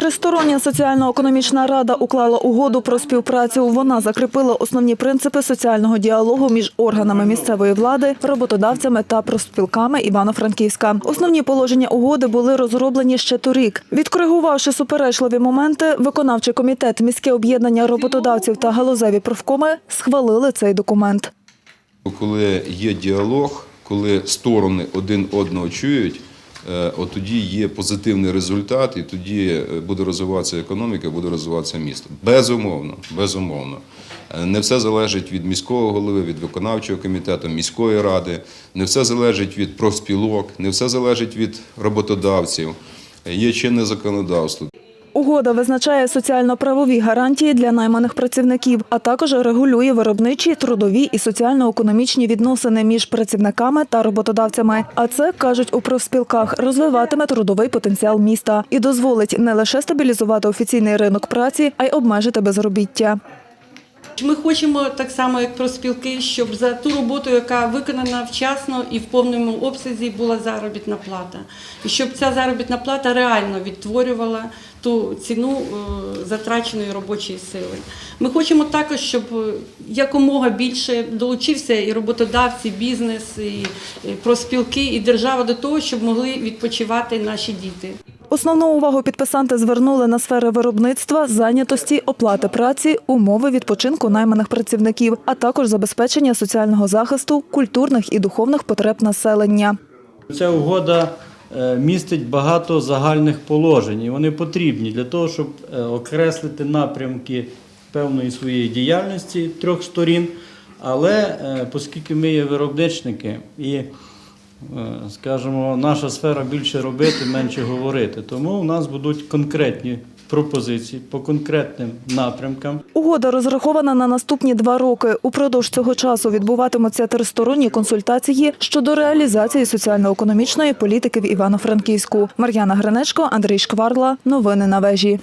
Тристороння соціально-економічна рада уклала угоду про співпрацю. Вона закріпила основні принципи соціального діалогу між органами місцевої влади, роботодавцями та профспілками Івано-Франківська. Основні положення угоди були розроблені ще торік. Відкоригувавши суперечливі моменти, виконавчий комітет, міське об'єднання роботодавців та галузеві профкоми схвалили цей документ. Коли є діалог, коли сторони один одного чують, от тоді є позитивний результат, і тоді е, буде розвиватися економіка, буде розвиватися місто. Безумовно, безумовно. Е, Не все залежить від міського голови, від виконавчого комітету, міської ради, не все залежить від профспілок, не все залежить від роботодавців. Е, Є чинне законодавство. Угода визначає соціально-правові гарантії для найманих працівників, а також регулює виробничі, трудові і соціально-економічні відносини між працівниками та роботодавцями. А це кажуть у профспілках, розвиватиме трудовий потенціал міста і дозволить не лише стабілізувати офіційний ринок праці, а й обмежити безробіття. Ми хочемо так само, як профспілки, щоб за ту роботу, яка виконана вчасно і в повному обсязі, була заробітна плата. І щоб ця заробітна плата реально відтворювала ту ціну е, затраченої робочої сили. Ми хочемо також, щоб е, якомога більше долучився і роботодавці, бізнес, і і профспілки, і держава до того, щоб могли відпочивати наші діти. Основну увагу підписанти звернули на сфери виробництва, зайнятості, оплати праці, умови відпочинку найманих працівників, а також забезпечення соціального захисту, культурних і духовних потреб населення. Ця угода е, містить багато загальних положень, і вони потрібні для того, щоб е, окреслити напрямки певної своєї діяльності трьох сторін. Але е, оскільки ми є виробничники і, скажімо, наша сфера більше робити, менше говорити, тому у нас будуть конкретні пропозиції по конкретним напрямкам. Угода розрахована на наступні два роки. Упродовж цього часу відбуватимуться тристоронні консультації щодо реалізації соціально-економічної політики в Івано-Франківську. Мар'яна Гринечко, Андрій Шкварла. Новини на вежі.